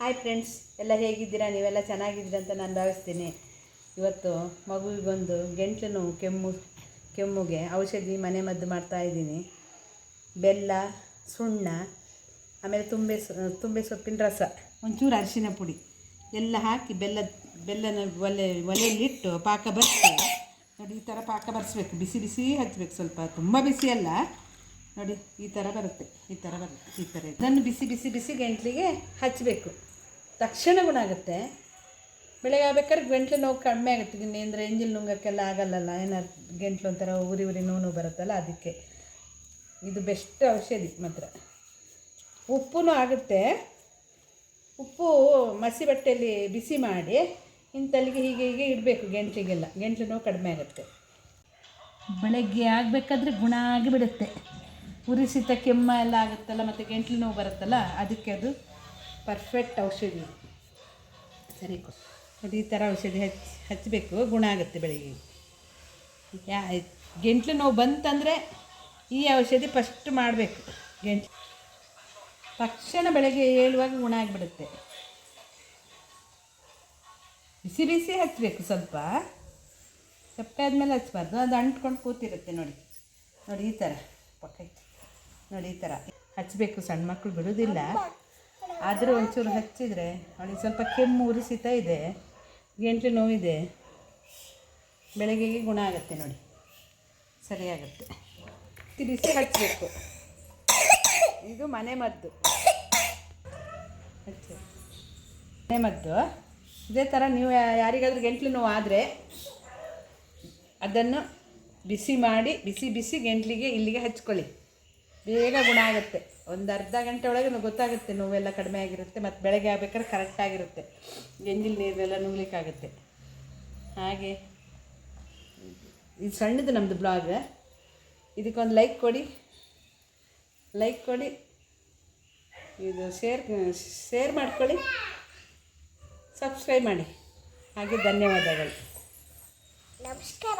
Hi friends ಎಲ್ಲ ಹೇಗಿದ್ದೀರಾ? ನೀವೆಲ್ಲ ಚೆನ್ನಾಗಿದ್ದೀರಾ ಅಂತ ನಾನು ಭಾವಿಸ್ತೀನಿ. ಇವತ್ತು ಮಗುವಿಗೊಂದು ಗೆಂಟ್ಲು ನೋವು ಕೆಮ್ಮು, ಕೆಮ್ಮುಗೆ ಔಷಧಿ ಮನೆ ಮದ್ದು ಮಾಡ್ತಾಯಿದ್ದೀನಿ ಬೆಲ್ಲ, ಸುಣ್ಣ, ಆಮೇಲೆ ತುಂಬೆ ತುಂಬೆ ಸೊಪ್ಪಿನ ರಸ, ಒಂಚೂರು ಅರಿಶಿನ ಪುಡಿ ಎಲ್ಲ ಹಾಕಿ ಬೆಲ್ಲ, ಬೆಲ್ಲನ ಒಲೆ, ಒಲೆಯಲ್ಲಿಟ್ಟು ಪಾಕ ಬರ್ತೀವಿ ನೋಡಿ, ಈ ಥರ ಪಾಕ ಬರ್ಸ್ಬೇಕು. ಬಿಸಿ ಬಿಸಿ ಹಚ್ಚಬೇಕು ಸ್ವಲ್ಪ. ತುಂಬ ಬಿಸಿ ಅಲ್ಲ. ನೋಡಿ, ಈ ಥರ ಬರುತ್ತೆ, ಈ ಥರ ಬರುತ್ತೆ, ಈ ಥರ ಇದನ್ನು ಬಿಸಿ ಬಿಸಿ ಬಿಸಿ ಗಂಟ್ಲಿಗೆ ಹಚ್ಚಬೇಕು ತಕ್ಷಣ ಗುಣ ಆಗುತ್ತೆ. ಬೆಳಗ್ಗೆ ಆಗ್ಬೇಕಾದ್ರೆ ಗಂಟ್ಲು ನೋವು ಕಡಿಮೆ ಆಗುತ್ತೆ. ಇನ್ನು ಅಂದರೆ ಎಂಜಿಲ್ ನುಂಗಕ್ಕೆಲ್ಲ ಆಗಲ್ಲಲ್ಲ ಏನಾರು ಗಂಟ್ಲು ಒಂಥರ ಉರಿ ಉರಿ ನೋವು ಬರುತ್ತಲ್ಲ, ಅದಕ್ಕೆ. ಇದು ಬೆಸ್ಟ್ ಔಷಧಿ ಮಾತ್ರ. ಉಪ್ಪು ಆಗುತ್ತೆ. ಉಪ್ಪು ಮಸಿ ಬಟ್ಟೆಯಲ್ಲಿ ಬಿಸಿ ಮಾಡಿ, ಇಂತಲ್ಲಿಗೆ ಹೀಗೆ ಹೀಗೆ ಇಡಬೇಕು ಗೆಂಟ್ಲಿಗೆಲ್ಲ. ಗೆಂಟ್ಲು ನೋವು ಕಡಿಮೆ ಆಗುತ್ತೆ. ಬೆಳಗ್ಗೆ ಆಗಬೇಕಾದ್ರೆ ಗುಣ ಆಗಿಬಿಡುತ್ತೆ. ಉರಿಸಿತ ಕೆಮ್ಮ ಎಲ್ಲ ಆಗುತ್ತಲ್ಲ, ಮತ್ತು ಗಂಟ್ಲು ನೋವು ಬರುತ್ತಲ್ಲ, ಅದಕ್ಕೆ ಅದು ಪರ್ಫೆಕ್ಟ್ ಔಷಧಿ. ಸರಿ, ಅದು ಈ ಥರ ಔಷಧಿ ಹಚ್ಚಿ ಹಚ್ಚಬೇಕು ಗುಣ ಆಗುತ್ತೆ ಬೆಳಿಗ್ಗೆ. ಯಾ, ಗಂಟ್ಲು ನೋವು ಬಂತಂದರೆ ಈ ಔಷಧಿ ಫಸ್ಟ್ ಮಾಡಬೇಕು. ಗಂಟ್ಲು ತಕ್ಷಣ ಬೆಳಗ್ಗೆ ಏಳುವಾಗ ಗುಣ ಆಗಿಬಿಡುತ್ತೆ. ಬಿಸಿ ಬಿಸಿ ಹಚ್ಚಬೇಕು ಸ್ವಲ್ಪ. ಸಪ್ಪೆ ಆದಮೇಲೆ ಹಚ್ಚಬಾರ್ದು ಅದು ಅಂಟ್ಕೊಂಡು ಕೂತಿರುತ್ತೆ ನೋಡಿ. ನೋಡಿ ಈ ಥರ. ನೋಡಿ ಈ ಥರ ಹಚ್ಚಬೇಕು ಸಣ್ಣ ಮಕ್ಕಳು ಬಿಡೋದಿಲ್ಲ. ಆದರೂ ಒಂಚೂರು ಹಚ್ಚಿದರೆ, ನೋಡಿ ಸ್ವಲ್ಪ ಕೆಮ್ಮು ಉರಿಸಿತಾ ಇದೆ. ಗಂಟಲು ನೋವಿದೆ. ಬೆಳಗ್ಗೆಗೆ ಗುಣ ಆಗುತ್ತೆ ನೋಡಿ. ಸರಿಯಾಗುತ್ತೆ. ಬಿಸಿ ಹಚ್ಚಬೇಕು ಇದು ಮನೆ ಮದ್ದು. ಮನೆಮದ್ದು ಮನೆ ಮದ್ದು. ಇದೇ ಥರ ನೀವು ಯಾರಿಗಾದ್ರೂ ಗಂಟ್ಲು ನೋವು ಆದರೆ ಅದನ್ನು ಬಿಸಿ ಮಾಡಿ, ಬಿಸಿ ಬಿಸಿ ಗಂಟ್ಲಿಗೆ ಇಲ್ಲಿಗೆ ಹಚ್ಕೊಳ್ಳಿ. ಬೇಗ ಗುಣ ಆಗುತ್ತೆ. ಒಂದು ಅರ್ಧ ಗಂಟೆ ಒಳಗೆ ಗೊತ್ತಾಗುತ್ತೆ ನೋವೆಲ್ಲ ಕಡಿಮೆ ಆಗಿರುತ್ತೆ, ಮತ್ತು ಬೆಳಗ್ಗೆ ಆಗ್ಬೇಕಾದ್ರೆ ಕರೆಕ್ಟಾಗಿರುತ್ತೆ ಗೆಂಜಿಲ್ ನೀರೆಲ್ಲ ನುಗ್ಲಿಕ್ಕಾಗುತ್ತೆ. ಹಾಗೆ. ಇದು ಸಣ್ಣದು ನಮ್ಮದು ಬ್ಲಾಗ್ ಇದಕ್ಕೊಂದು ಲೈಕ್ ಕೊಡಿ. ಲೈಕ್ ಕೊಡಿ. ಇದು ಶೇರ್ ಶೇರ್ ಮಾಡ್ಕೊಳ್ಳಿ. ಸಬ್ಸ್ಕ್ರೈಬ್ ಮಾಡಿ. ಹಾಗೆ ಧನ್ಯವಾದಗಳು. ನಮಸ್ಕಾರ.